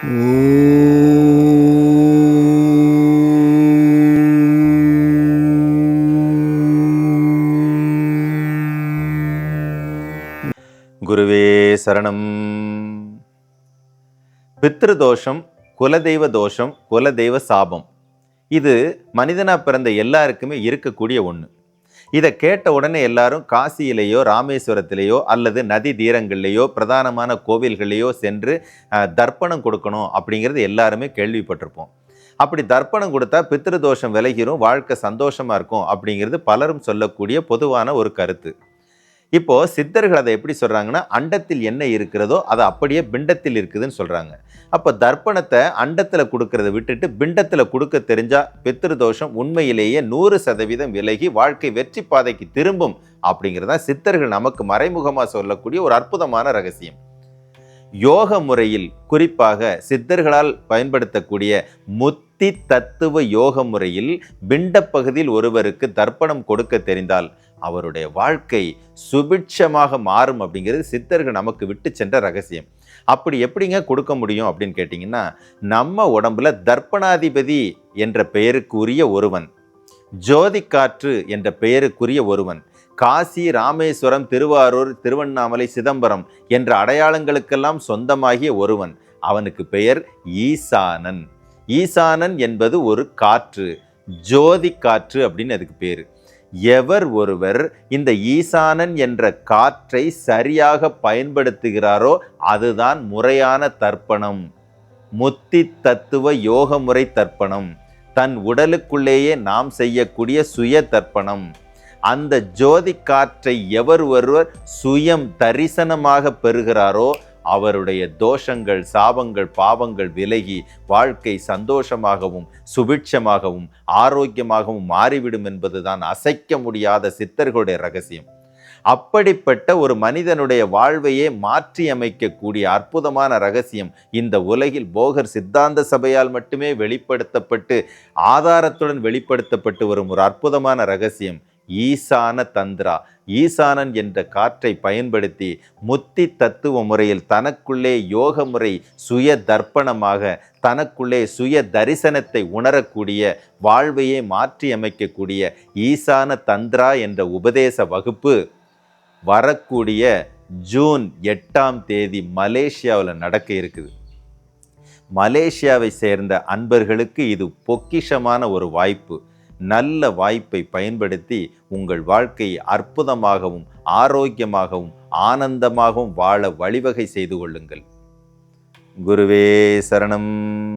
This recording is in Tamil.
குருவே சரணம். பித்ருதோஷம் குலதெய்வ தோஷம் குலதெய்வ சாபம். இது மனிதனாக பிறந்த எல்லாருக்குமே இருக்கக்கூடிய ஒன்று இதை கேட்ட உடனே எல்லாரும் காசியிலேயோ ராமேஸ்வரத்திலேயோ அல்லது நதி தீரங்கள்லேயோ பிரதானமான கோவில்கள்லேயோ சென்று தர்ப்பணம் கொடுக்கணும் அப்படிங்கிறது எல்லாருமே கேள்விப்பட்டிருப்போம். அப்படி தர்ப்பணம் கொடுத்தா பித்ருதோஷம் விலகிரும் வாழ்க்கை சந்தோஷமாக இருக்கும் அப்படிங்கிறது பலரும் சொல்லக்கூடிய பொதுவான ஒரு கருத்து. இப்போ சித்தர்கள் அதை எப்படி சொல்றாங்கன்னா அண்டத்தில் என்ன இருக்கிறதோ அது அப்படியே பிண்டத்தில் இருக்குதுன்னு சொல்றாங்க. அப்போ தர்ப்பணத்தை அண்டத்தில் கொடுக்கறத விட்டுட்டு பிண்டத்தில் கொடுக்க தெரிஞ்சா பித்திருதோஷம் உண்மையிலேயே நூறு சதவீதம் விலகி வாழ்க்கை வெற்றி பாதைக்கு திரும்பும் அப்படிங்கிறதா சித்தர்கள் நமக்கு மறைமுகமாக சொல்லக்கூடிய ஒரு அற்புதமான ரகசியம். யோக முறையில் குறிப்பாக சித்தர்களால் பயன்படுத்தக்கூடிய முத்தி தத்துவ யோக முறையில் பிண்ட பகுதியில் ஒருவருக்கு தர்ப்பணம் கொடுக்க தெரிந்தால் அவருடைய வாழ்க்கை சுபிட்சமாக மாறும் அப்படிங்கிறது சித்தர்கள் நமக்கு விட்டு சென்ற ரகசியம். அப்படி எப்படிங்க கொடுக்க முடியும் அப்படின்னு கேட்டிங்கன்னா நம்ம உடம்புல தர்ப்பணாதிபதி என்ற பெயருக்குரிய ஒருவன் ஜோதிக்காற்று என்ற பெயருக்குரிய ஒருவன் காசி ராமேஸ்வரம் திருவாரூர் திருவண்ணாமலை சிதம்பரம் என்ற அடையாளங்களுக்கெல்லாம் சொந்தமாகிய ஒருவன் அவனுக்கு பெயர் ஈசானன். ஈசானன் என்பது ஒரு காற்று ஜோதி காற்று அப்படின்னு அதுக்கு பேர். எவர் ஒருவர் இந்த ஈசானன் என்ற காற்றை சரியாக பயன்படுத்துகிறாரோ அதுதான் முறையான தர்ப்பணம். முத்தி தத்துவ யோக முறை தர்ப்பணம். தன் உடலுக்குள்ளேயே நாம் செய்யக்கூடிய சுய தர்ப்பணம். அந்த ஜோதி காற்றை எவர் ஒருவர் சுயம் தரிசனமாக பெறுகிறாரோ அவருடைய தோஷங்கள் சாபங்கள் பாவங்கள் விலகி வாழ்க்கை சந்தோஷமாகவும் சுபிட்சமாகவும் ஆரோக்கியமாகவும் மாறிவிடும் என்பதுதான் அசைக்க முடியாத சித்தர்களுடைய ரகசியம். அப்படிப்பட்ட ஒரு மனிதனுடைய வாழ்வையே மாற்றி அமைக்கக்கூடிய அற்புதமான ரகசியம் இந்த உலகில் போகர் சித்தாந்த சபையால் மட்டுமே வெளிப்படுத்தப்பட்டு ஆதாரத்துடன் வெளிப்படுத்தப்பட்டு வரும் ஒரு அற்புதமான ரகசியம். ஈசான தந்திரா. ஈசானன் என்ற காற்றை பயன்படுத்தி முத்தி தத்துவ முறையில் தனக்குள்ளே யோக முறை சுய தர்ப்பணமாக தனக்குள்ளே சுய தரிசனத்தை உணரக்கூடிய வாழ்வையே மாற்றி அமைக்கக்கூடிய ஈசான தந்திரா என்ற உபதேச வகுப்பு வரக்கூடிய ஜூன் எட்டாம் தேதி மலேசியாவில் நடக்க இருக்குது. மலேசியாவை சேர்ந்த அன்பர்களுக்கு இது பொக்கிஷமான ஒரு வாய்ப்பு. நல்ல வாய்ப்பை பயன்படுத்தி உங்கள் வாழ்க்கையை அற்புதமாகவும் ஆரோக்கியமாகவும் ஆனந்தமாகவும் வாழ வழிவகை செய்து கொள்ளுங்கள். குருவே சரணம்.